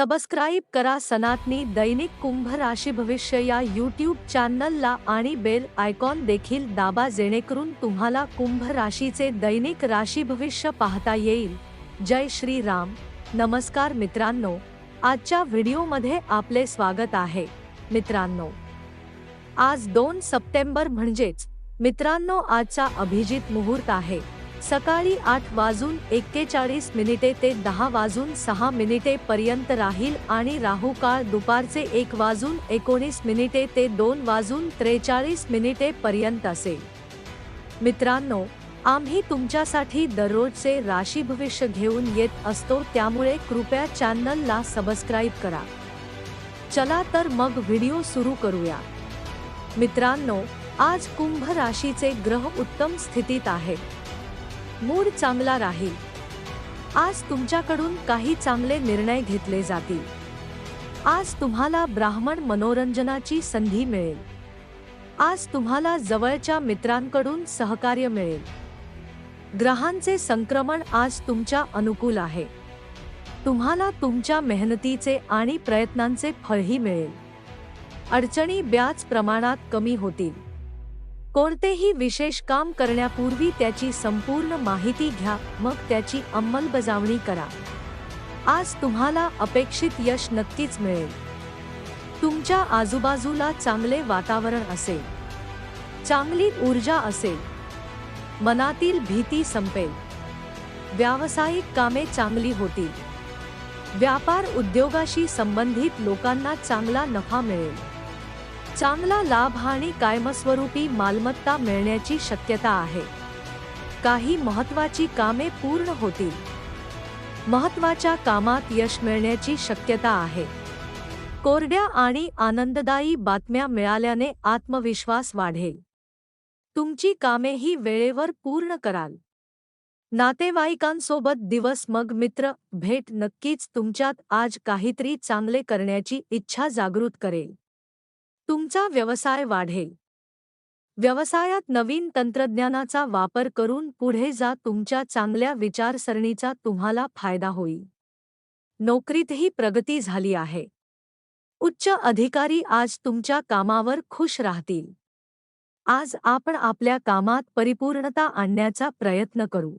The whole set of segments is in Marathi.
सबस्क्राईब करा सनातनी दैनिक कुंभ राशी भविष्य या यूट्यूब चॅनलला आणि बेल आयकॉन देखील दाबा जेणेकरून तुम्हाला कुंभ राशीचे दैनिक राशी भविष्य पाहता येईल. जय श्री राम नमस्कार मित्रांनो. आजच्या व्हिडिओमध्ये आपले स्वागत आहे. मित्रांनो आज दोन सप्टेंबर म्हणजेच मित्रांनो आजचा अभिजित मुहूर्त आहे. सकाळी आठ वाजून एक्केचाळीस मिनिटे ते दहा वाजून सहा मिनिटे पर्यंत राहील आणि राहू काळ दुपारचे एक वाजून एकोणीस मिनिटे ते दोन वाजून त्रेचाळीस मिनिटे पर्यंत असेल. मित्रांनो आम्ही तुमच्यासाठी दररोजचे राशी भविष्य घेऊन येत असतो त्यामुळे कृपया चॅनलला सबस्क्राईब करा. चला तर मग व्हिडिओ सुरू करूया. मित्रांनो आज कुंभ राशीचे ग्रह उत्तम स्थितीत आहेत. मूड चांगला राहील. आज तुमच्याकडून काही चांगले निर्णय घेतले जातील. आज तुम्हाला ब्राह्मण मनोरंजनाची संधी मिळेल. आज तुम्हाला जवळच्या मित्रांकडून सहकार्य मिळेल. ग्रहांचे संक्रमण आज तुमच्या अनुकूल आहे. तुम्हाला तुमच्या मेहनतीचे आणि प्रयत्नांचे फळही मिळेल. अडचणी ब्याज प्रमाणात कमी होतील. कोणतेही विशेष काम करण्यापूर्वी त्याची संपूर्ण माहिती घ्या मग त्याची अंमलबजावणी करा. आज तुम्हाला अपेक्षित यश नक्कीच मिळेल. तुमच्या आजूबाजूला चांगले वातावरण असेल. चांगली ऊर्जा असेल. मनातील भीती संपेल. व्यावसायिक कामे चांगली होतील. व्यापार उद्योगाशी संबंधित लोकांना चांगला नफा मिळेल. चांगला लाभ आणि कायमस्वरूपी मालमत्ता मिळण्याची शक्यता आहे. काही महत्वाची कामे पूर्ण होतील. महत्त्वाच्या कामात यश मिळण्याची शक्यता आहे. कोरड्या आणि आनंददायी बातम्या मिळाल्याने आत्मविश्वास वाढेल. तुमची कामेही वेळेवर पूर्ण कराल. नातेवाईकांसोबत दिवस मग मित्र भेट नक्कीच तुमच्यात आज काहीतरी चांगले करण्याची इच्छा जागृत करेल. तुमचा व्यवसाय वाढेल. व्यवसायात नवीन तंत्रज्ञानाचा वापर करून पुढे जा तुमच्या चांगल्या विचारसरणीचा तुम्हाला फायदा होईल. नोकरीतही प्रगती झाली आहे. उच्च अधिकारी आज तुमच्या कामावर खुश राहतील. आज आपण आपल्या कामात परिपूर्णता आणण्याचा प्रयत्न करू.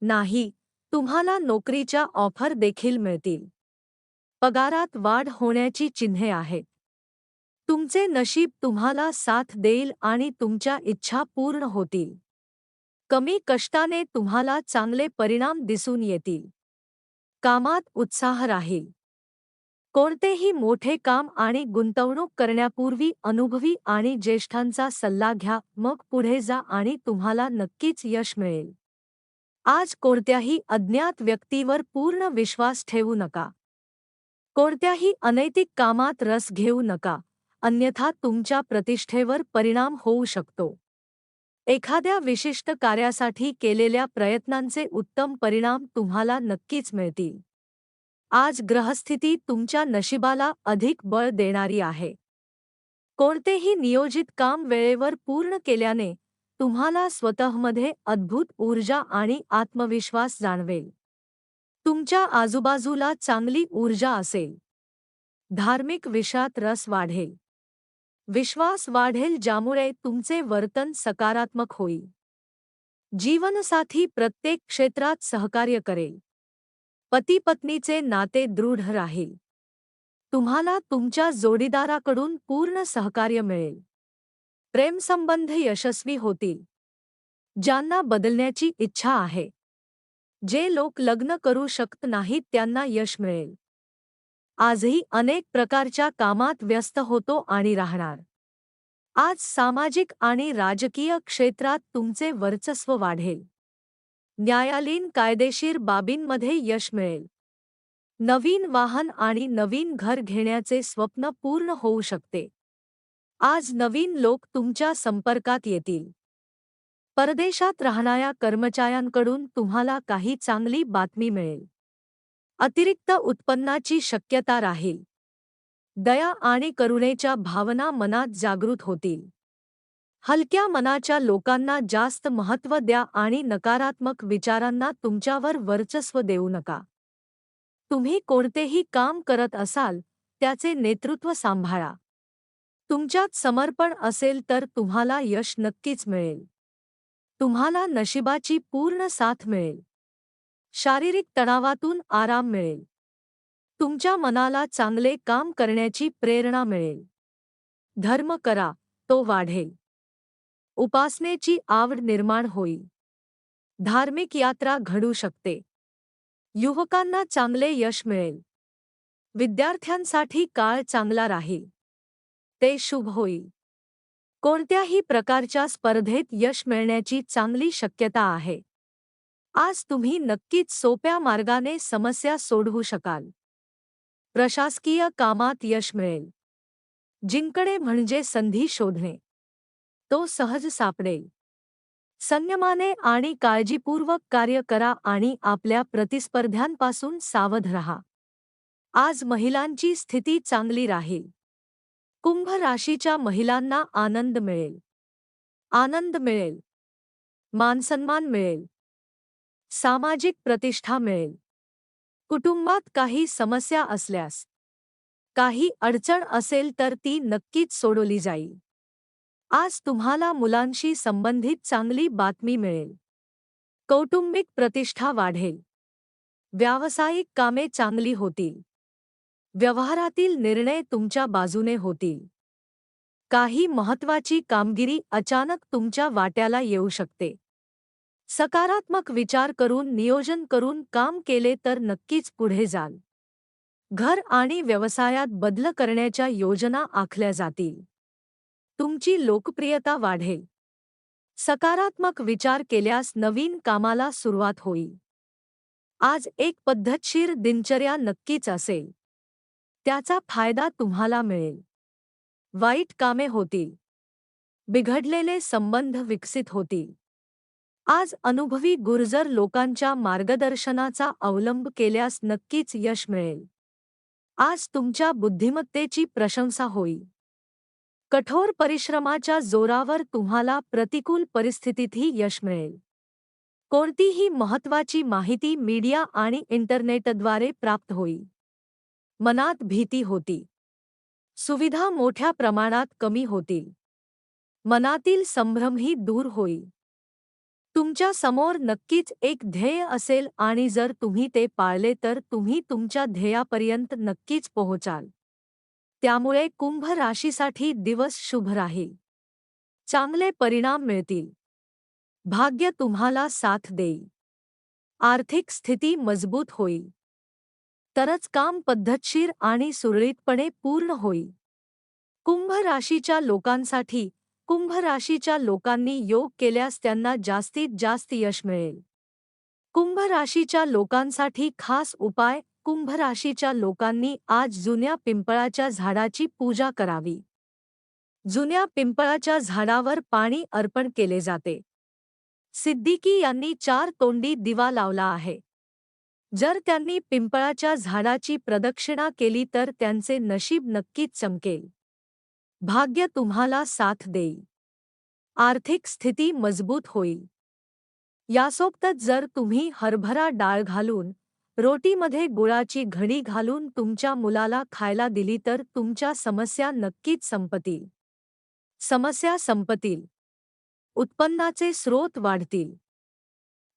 नाही तुम्हाला नोकरीच्या ऑफर देखील मिळतील. पगारात वाढ होण्याची चिन्हे आहेत. तुमचे नशीब तुम्हाला साथ देईल आणि तुमच्या इच्छा पूर्ण होतील. कमी कष्टाने तुम्हाला चांगले परिणाम दिसून येतील. कामात उत्साह राहील. कोणतेही मोठे काम आणि गुंतवणूक करण्यापूर्वी अनुभवी आणि ज्येष्ठांचा सल्ला घ्या मग पुढे जा आणि तुम्हाला नक्कीच यश मिळेल. आज कोणत्याही अज्ञात व्यक्तीवर पूर्ण विश्वास ठेवू नका. कोणत्याही अनैतिक कामात रस घेऊ नका. अन्यथा तुमच्या प्रतिष्ठेवर परिणाम होऊ शकतो. एखाद्या विशिष्ट कार्यासाठी केलेल्या प्रयत्नांचे उत्तम परिणाम तुम्हाला नक्कीच मिळतील. आज ग्रहस्थिती तुमच्या नशिबाला अधिक बळ देणारी आहे. कोणतेही नियोजित काम वेळेवर पूर्ण केल्याने तुम्हाला स्वतःमध्ये अद्भुत ऊर्जा आणि आत्मविश्वास जाणवेल. तुमच्या आजूबाजूला चांगली ऊर्जा असेल. धार्मिक विषयात रस वाढेल. विश्वास वाढेल ज्यामुळे तुमचे वर्तन सकारात्मक होईल. जीवनसाथी प्रत्येक क्षेत्रात सहकार्य करेल. पती पत्नीचे नाते दृढ राहील. तुम्हाला तुमच्या जोडीदाराकडून पूर्ण सहकार्य मिळेल. प्रेमसंबंध यशस्वी होतील. ज्यांना बदलण्याची इच्छा आहे. जे लोक लग्न करू शकत नाहीत त्यांना यश मिळेल. आजही अनेक प्रकारच्या कामात व्यस्त होतो आणि राहणार. आज सामाजिक आणि राजकीय क्षेत्रात तुमचे वर्चस्व वाढेल. न्यायालयीन कायदेशीर बाबींमध्ये यश मिळेल. नवीन वाहन आणि नवीन घर घेण्याचे स्वप्न पूर्ण होऊ शकते. आज नवीन लोक तुमच्या संपर्कात येतील. परदेशात राहणाऱ्या कर्मचाऱ्यांकडून तुम्हाला काही चांगली बातमी मिळेल. अतिरिक्त उत्पन्नाची शक्यता राहील. दया आणि करुणेच्या भावना मनात जागृत होतील. हलक्या मनाच्या लोकांना जास्त महत्त्व द्या आणि नकारात्मक विचारांना तुमच्यावर वर्चस्व देऊ नका. तुम्ही कोणतेही काम करत असाल त्याचे नेतृत्व सांभाळा. तुमच्यात समर्पण असेल तर तुम्हाला यश नक्कीच मिळेल. तुम्हाला नशिबाची पूर्ण साथ मिळेल. शारीरिक तणावातून आराम मिळेल. तुमच्या मनाला चांगले काम करण्याची प्रेरणा मिळेल. धर्म करा तो वाढेल. उपासनेची आवड निर्माण होईल. धार्मिक यात्रा घडू शकते. युवकांना चांगले यश मिळेल. विद्यार्थ्यांसाठी काळ चांगला राहील. ते शुभ होईल. कोणत्याही प्रकारच्या स्पर्धेत यश मिळण्याची चांगली शक्यता आहे. आज तुम्ही नक्कीच सोप्या मार्गाने समस्या सोडवू शकाल. प्रशासकीय कामात यश मिळेल. जिंकणे म्हणजे संधी शोधणे. तो सहज सापडेल. संयमाने आणि काळजीपूर्वक कार्य करा आणि आपल्या प्रतिस्पर्ध्यांपासून सावध रहा. आज महिलांची स्थिती चांगली राहील. कुंभ राशीच्या महिलांना आनंद मिळेल. आनंद मिळेल. मानसन्मान मिळेल. सामाजिक प्रतिष्ठा मिळेल. कुटुंबात काही समस्या असल्यास काही अडचण असेल तर ती नक्कीच सोडवली जाईल. आज तुम्हाला मुलांशी संबंधित चांगली बातमी मिळेल. कौटुंबिक प्रतिष्ठा वाढेल. व्यावसायिक कामे चांगली होतील. व्यवहारातील निर्णय तुमच्या बाजूने होतील. काही महत्वाची कामगिरी अचानक तुमच्या वाट्याला येऊ शकते. सकारात्मक विचार करून नियोजन करून काम केले तर नक्कीच पुढे जाल. घर आणि व्यवसायात बदल करण्याच्या योजना आखल्या जातील. तुमची लोकप्रियता वाढेल. सकारात्मक विचार केल्यास नवीन कामाला सुरुवात होईल. आज एक पद्धतशीर दिनचर्या नक्कीच असेल. त्याचा फायदा तुम्हाला मिळेल. वाईट कामे होतील. बिघडलेले संबंध विकसित होतील. आज अनुभवी गुर्जर लोकांच्या मार्गदर्शनाचा अवलंब केल्यास नक्कीच यश मिळेल. आज तुमच्या बुद्धिमत्तेची प्रशंसा होईल. कठोर परिश्रमाच्या जोरावर तुम्हाला प्रतिकूल परिस्थितीतही यश मिळेल. कोणतीही महत्वाची माहिती मीडिया आणि इंटरनेटद्वारे प्राप्त होईल. मनात भीती होती. सुविधा मोठ्या प्रमाणात कमी होतील. मनातील संभ्रमही दूर होईल. तुमच्यासमोर नक्कीच एक ध्येय असेल आणि जर तुम्ही ते पाळले तर तुम्ही तुमच्या ध्येयापर्यंत नक्कीच पोहोचाल. त्यामुळे कुंभ राशीसाठी दिवस शुभ राहील. चांगले परिणाम मिळतील. भाग्य तुम्हाला साथ देईल. आर्थिक स्थिती मजबूत होईल. तरच काम पद्धतशीर आणि सुरळीतपणे पूर्ण होईल. कुंभ राशीच्या लोकांसाठी कुंभ राशीच्या लोकांनी योग त्यांना जास्तीत जास्त यश मिळेल. कुंभ राशीच्या लोकांसाठी खास उपाय कुंभ राशीच्या लोकांनी आज जुन्या पिंपळाच्या झाडाची पूजा करावी. जुन्या पिंपळाच्या झाडावर पाणी अर्पण केले जाते. सिद्दीकी चार तोंडी दिवा लावला आहे. जर त्यांनी प्रदक्षिणा तर त्यांचे नशीब नक्कीच चमकेल. भाग्य तुम्हाला साथ देईल. आर्थिक स्थिती मजबूत होईल. यासोबतच जर तुम्ही हरभरा डाळ घालून रोटीमध्ये गुळाची घडी घालून तुमच्या मुलाला खायला दिली तर तुमच्या समस्या नक्कीच संपतील. समस्या संपतील. उत्पन्नाचे स्रोत वाढतील.